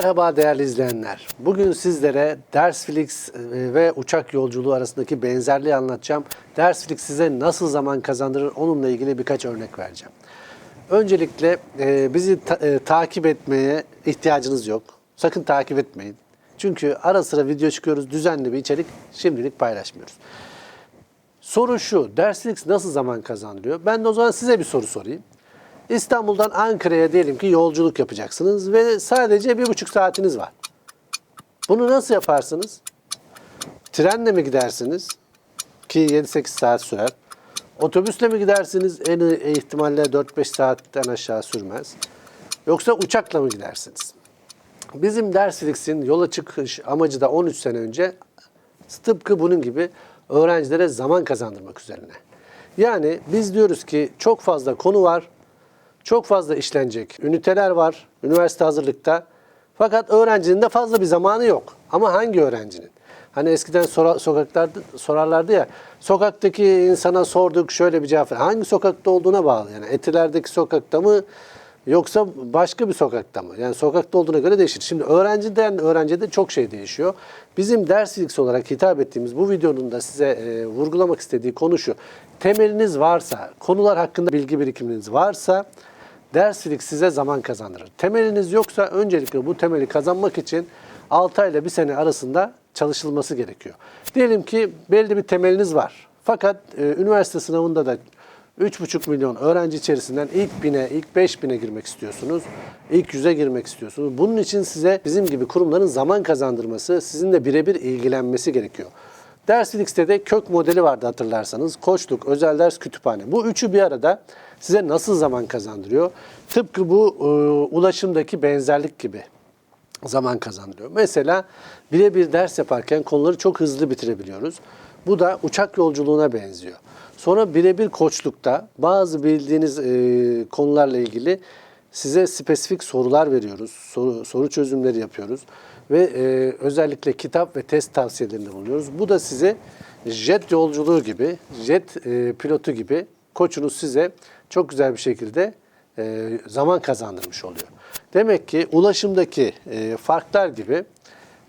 Merhaba değerli izleyenler. Bugün sizlere Dersflix e, ve uçak yolculuğu arasındaki benzerliği anlatacağım. Dersflix size nasıl zaman kazandırır onunla ilgili birkaç örnek vereceğim. Öncelikle e, bizi ta- e, takip etmeye ihtiyacınız yok. Sakın takip etmeyin. Çünkü ara sıra video çıkıyoruz, düzenli bir içerik şimdilik paylaşmıyoruz. Soru şu, Dersflix nasıl zaman kazandırıyor? Ben de o zaman size bir soru sorayım. İstanbul'dan Ankara'ya diyelim ki yolculuk yapacaksınız ve sadece bir buçuk saatiniz var. Bunu nasıl yaparsınız? Trenle mi gidersiniz? Ki 7-8 saat sürer. Otobüsle mi gidersiniz? En ihtimalle 4-5 saatten aşağı sürmez. Yoksa uçakla mı gidersiniz? Bizim Dersflix'in yola çıkış amacı da 13 sene önce tıpkı bunun gibi öğrencilere zaman kazandırmak üzerine. Yani biz diyoruz ki çok fazla konu var, çok fazla işlenecek üniteler var üniversite hazırlıkta. Fakat öğrencinin de fazla bir zamanı yok. Ama hangi öğrencinin? Hani eskiden sora- sokaklarda sorarlardı ya, sokaktaki insana sorduk şöyle bir cevap. Hangi sokakta olduğuna bağlı yani. Etiler'deki sokakta mı yoksa başka bir sokakta mı? Yani sokakta olduğuna göre değişir. Şimdi öğrenciden öğrenciye de çok şey değişiyor. Bizim ders ilgisi olarak hitap ettiğimiz bu videonun da size e, vurgulamak istediği konu şu. Temeliniz varsa, konular hakkında bilgi birikiminiz varsa Derslik size zaman kazandırır. Temeliniz yoksa öncelikle bu temeli kazanmak için 6 ay ile 1 sene arasında çalışılması gerekiyor. Diyelim ki belli bir temeliniz var. Fakat e, üniversite sınavında da 3,5 milyon öğrenci içerisinden ilk 1000'e, ilk 5000'e girmek istiyorsunuz. İlk 100'e girmek istiyorsunuz. Bunun için size bizim gibi kurumların zaman kazandırması, sizinle birebir ilgilenmesi gerekiyor. Derslik'te de kök modeli vardı hatırlarsanız. Koçluk, özel ders, kütüphane. Bu üçü bir arada size nasıl zaman kazandırıyor? Tıpkı bu e, ulaşımdaki benzerlik gibi zaman kazandırıyor. Mesela birebir ders yaparken konuları çok hızlı bitirebiliyoruz. Bu da uçak yolculuğuna benziyor. Sonra birebir koçlukta bazı bildiğiniz e, konularla ilgili size spesifik sorular veriyoruz. Soru, soru çözümleri yapıyoruz. Ve e, özellikle kitap ve test tavsiyelerinde bulunuyoruz. Bu da size jet yolculuğu gibi, jet e, pilotu gibi koçunuz size çok güzel bir şekilde e, zaman kazandırmış oluyor. Demek ki ulaşımdaki e, farklar gibi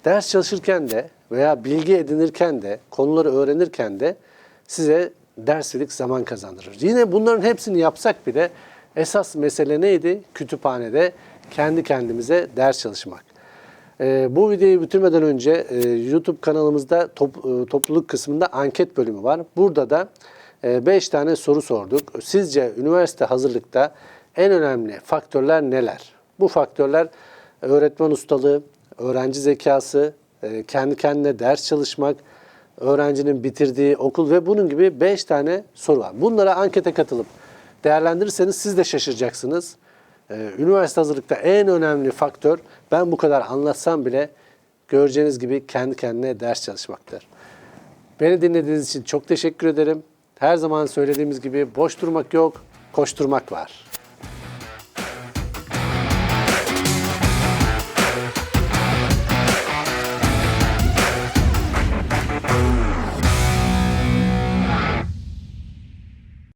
ders çalışırken de veya bilgi edinirken de, konuları öğrenirken de size derslik zaman kazandırır. Yine bunların hepsini yapsak bile esas mesele neydi? Kütüphanede kendi kendimize ders çalışmak. Ee, bu videoyu bitirmeden önce e, YouTube kanalımızda top- e, topluluk kısmında anket bölümü var. Burada da 5 tane soru sorduk. Sizce üniversite hazırlıkta en önemli faktörler neler? Bu faktörler öğretmen ustalığı, öğrenci zekası, e, kendi kendine ders çalışmak, öğrencinin bitirdiği okul ve bunun gibi 5 tane soru var. Bunlara ankete katılıp değerlendirirseniz siz de şaşıracaksınız. Ee, Üniversite hazırlıkta en önemli faktör ben bu kadar anlatsam bile göreceğiniz gibi kendi kendine ders çalışmaktır. Beni dinlediğiniz için çok teşekkür ederim. Her zaman söylediğimiz gibi boş durmak yok, koşturmak var.